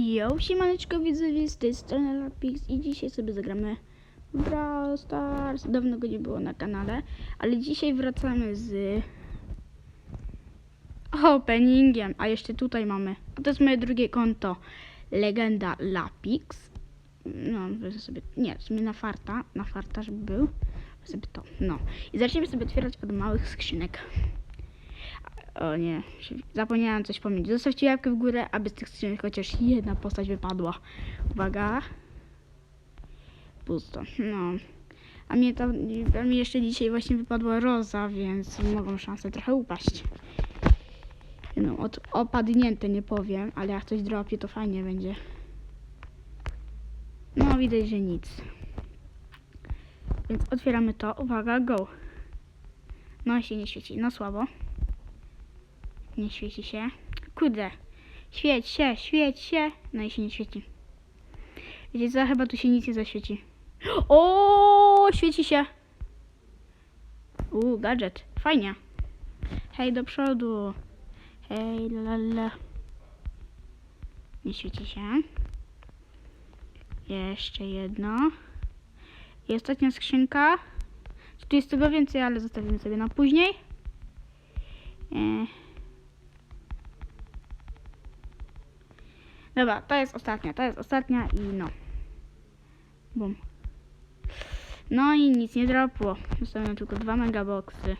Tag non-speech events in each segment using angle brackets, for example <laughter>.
Yo, siemaneczko widzowie, z tej strony Lapix i dzisiaj sobie zagramy Brawl Stars. Dawno go nie było na kanale, ale dzisiaj wracamy z openingiem, a jeszcze tutaj mamy, to jest moje drugie konto, Legenda Lapix. No, wezmę sobie, nie, w na farta, na farta, żeby był, sobie to, no. I zaczniemy sobie otwierać od małych skrzynek. O nie, zapomniałam coś powiedzieć. Zostawcie łapkę w górę, aby z tych skrzynek chociaż jedna postać wypadła. Uwaga. Pusto. No. A mnie, to, a mnie jeszcze dzisiaj właśnie wypadła roza, więc mogą szanse trochę upaść. No, od, opadnięte nie powiem, ale jak coś dropie, to fajnie będzie. No, widać, że nic. Więc otwieramy to. Uwaga, go. No, się nie świeci. No, słabo. Nie świeci się. Kurde. Świeć się, świeć się. No i się nie świeci. Wiecie co? Chyba tu się nic nie zaświeci. O, świeci się. Uuu, gadżet. Fajnie. Hej, do przodu. Hej, lala. Nie świeci się. Jeszcze jedno. I ostatnia skrzynka. Tu jest tego więcej, ale zostawimy sobie na później. Eee. Dobra, to jest ostatnia, to jest ostatnia i no. Bum. No i nic nie dropło. Zostały tylko dwa megaboxy.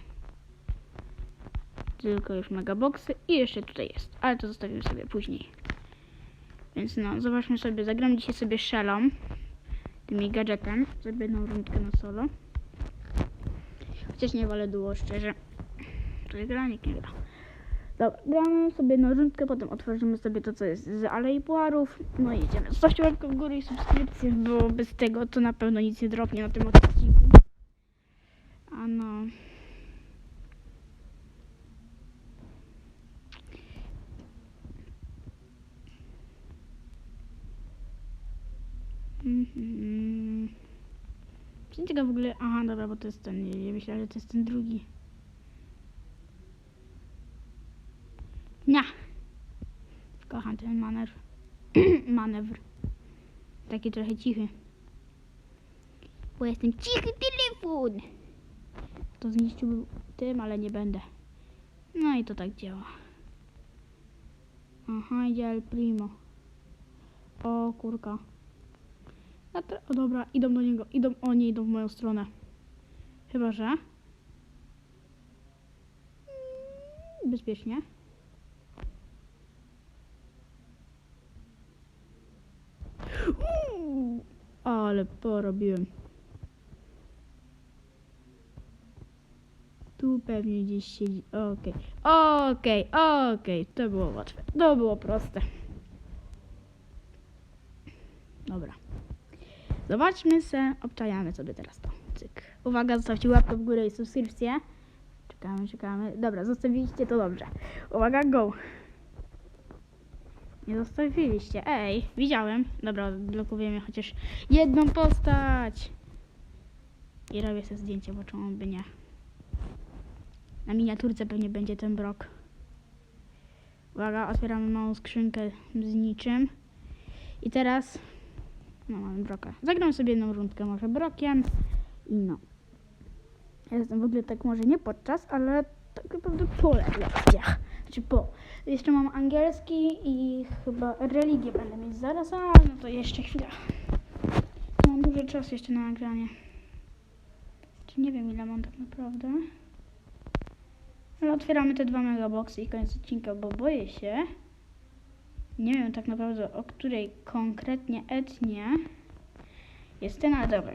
Tylko już megaboxy i jeszcze tutaj jest. Ale to zostawimy sobie później. Więc no, zobaczmy sobie. Zagram dzisiaj sobie szelą. Tymi gadżetem. Zrobię jedną rundkę na solo. Chociaż nie wolę duo, szczerze. To gra, nikt nie gra. Dobra, gramy sobie na rundkę, potem otworzymy sobie to, co jest z Alei Puarów. No i jedziemy. Zostawcie łapkę w górę i subskrypcję, bo bez tego to na pewno nic nie dropnie na tym odcinku. A no. Mhm. Jestem ciekaw w ogóle... Aha, dobra, bo to jest ten... Ja myślałem, że to jest ten drugi. Nie. Kocham ten manewr. <clears throat> manewr. Taki trochę cichy. Bo jestem cichy telefon. To zniszczyłbym tym, ale nie będę. No i to tak działa. Aha, idzie El Primo. O, kurka. O dobra, idą do niego. Idą, oni idą w moją stronę. Chyba, że... Mm, Bezpiecznie. Uuu, ale porobiłem. Tu pewnie gdzieś siedzi. Okej, okej, okej. To było łatwe. To było proste. Dobra. Zobaczmy se. Obczajamy sobie teraz to. Cyk. Uwaga, zostawcie łapkę w górę i subskrypcję. Czekamy, czekamy. Dobra, zostawiliście to dobrze. Uwaga, go. Nie zostawiliście. Ej, widziałem. Dobra, blokujemy chociaż jedną postać. I robię sobie zdjęcie, bo czemu by nie. Na miniaturce pewnie będzie ten brok. Uwaga, otwieramy małą skrzynkę z niczym. I teraz... No, mamy broka. Zagram sobie jedną rundkę może brokiem. I no. Ja jestem w ogóle tak może nie podczas, ale tak naprawdę po lekcjach. Znaczy po. Jeszcze mam angielski i chyba religię będę mieć zaraz, a no to jeszcze chwilę. Mam dużo czasu jeszcze na nagranie. Czy nie wiem ile mam tak naprawdę. Ale otwieramy te dwa megaboxy i koniec odcinka, bo boję się. Nie wiem tak naprawdę o której konkretnie etnie jest ten, ale dobra,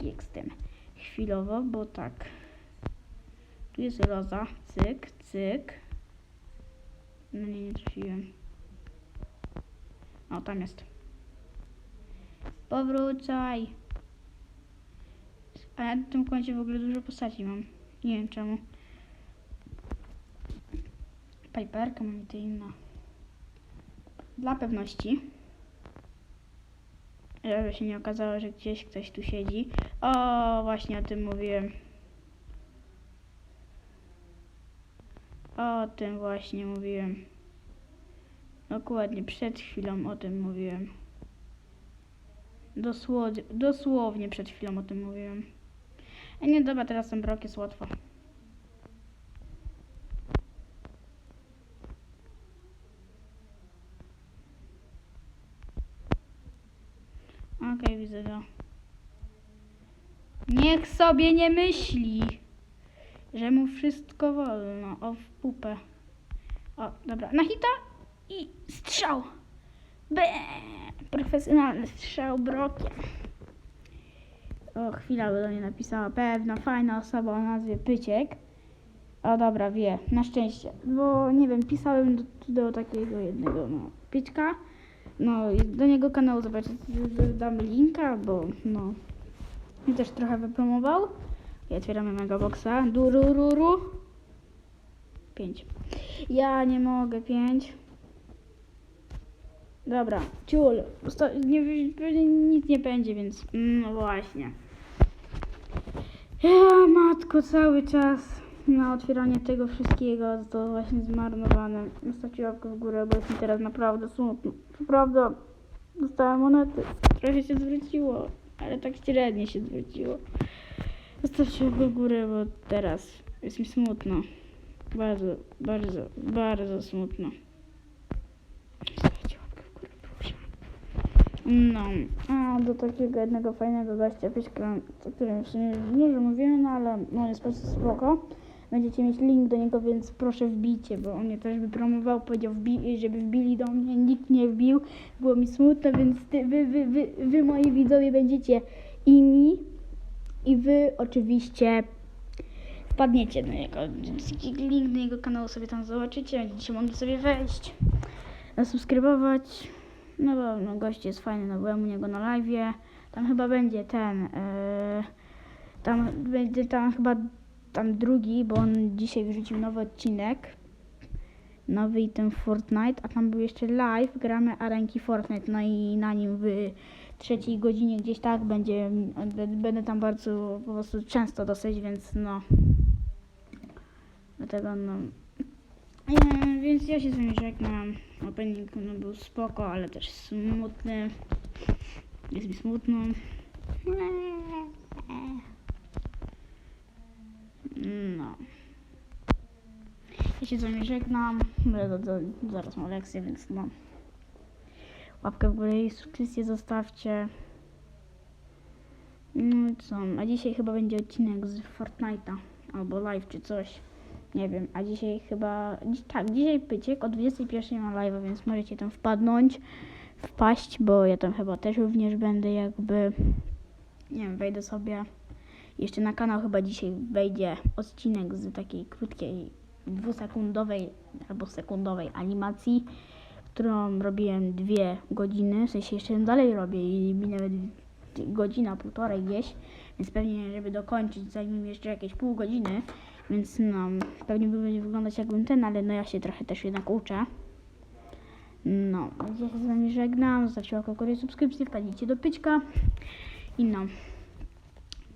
jak. Chwilowo, bo tak. Tu jest roza, cyk, cyk. No nie, nie trafiłem. O, tam jest. Powrócaj. A ja na tym koncie w ogóle dużo postaci mam. Nie wiem czemu. Piperka mam i to inna. Dla pewności. Żeby się nie okazało, że gdzieś ktoś tu siedzi. O, właśnie o tym mówiłem. O tym właśnie mówiłem. Dokładnie, przed chwilą o tym mówiłem. Dosłownie, dosłownie przed chwilą o tym mówiłem. A nie, dobra, teraz ten brok jest łatwo. Okej, widzę go. Niech sobie nie myśli, że mu wszystko wolno. O, w pupę. O, dobra, na hita i strzał. Be! Profesjonalny strzał brokiem. O, chwila by do mnie napisała. Pewna, fajna osoba o nazwie Pyciek. O, dobra, wie. Na szczęście. Bo, nie wiem, pisałem do, do takiego jednego, no, Pyćka. No, do niego kanału zobaczyć. Dam linka, bo, no, i też trochę wypromował. I otwieramy mega boxa. Durururu. Pięć. Ja nie mogę, pięć. Dobra, ciul. Nic nie będzie, więc no właśnie. Ja, matko, cały czas na otwieranie tego wszystkiego to właśnie zmarnowane. Zostawcie łapkę w górę, bo jest mi teraz naprawdę smutno. Prawda, dostałem monety. Trochę się zwróciło, ale tak średnio się zwróciło. Zostawcie w górę, bo teraz jest mi smutno. Bardzo, bardzo, bardzo smutno. No, a do takiego jednego fajnego gościa o którym sumie nie, że mówiłem, no ale no jest po prostu spoko. Będziecie mieć link do niego, więc proszę wbijcie, bo on mnie też wypromował, powiedział, wbi- żeby wbili do mnie, nikt nie wbił, było mi smutno, więc ty, wy, wy, wy, wy moi widzowie będziecie inni i wy oczywiście wpadniecie do niego, link do jego kanału sobie tam zobaczycie, będziecie mogli sobie wejść, zasubskrybować, no bo no, gość jest fajny, no byłem u niego na live. Tam chyba będzie ten. Yy, tam będzie tam chyba tam drugi, bo on dzisiaj wrzucił nowy odcinek. Nowy i ten Fortnite, a tam był jeszcze live, gramy arenki Fortnite, no i na nim w trzeciej godzinie gdzieś tak będzie, będę tam bardzo po prostu często dosyć, więc no. Dlatego no. Więc ja się z wami żegnam. Opening no, był spoko, ale też smutny. Jest mi smutno. No. Ja się z wami żegnam. Będę zaraz mam lekcję, więc no. Łapkę w górę i subskrypcję zostawcie. No i co? A dzisiaj chyba będzie odcinek z Fortnite'a. Albo live czy coś. Nie wiem, a dzisiaj chyba. Tak, dzisiaj pyciek o 21 ma live, więc możecie tam wpadnąć, wpaść, bo ja tam chyba też również będę jakby. Nie wiem, wejdę sobie. Jeszcze na kanał chyba dzisiaj wejdzie odcinek z takiej krótkiej, dwusekundowej albo sekundowej animacji, którą robiłem dwie godziny, w sensie jeszcze dalej robię i mi nawet godzina, półtorej gdzieś, więc pewnie, żeby dokończyć, zajmie mi jeszcze jakieś pół godziny, więc no, pewnie będzie wyglądać jakbym ten, ale no ja się trochę też jednak uczę. No, więc ja się z wami żegnam, zostawcie łapkę subskrypcję, wpadnijcie do pyćka i no,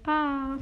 pa!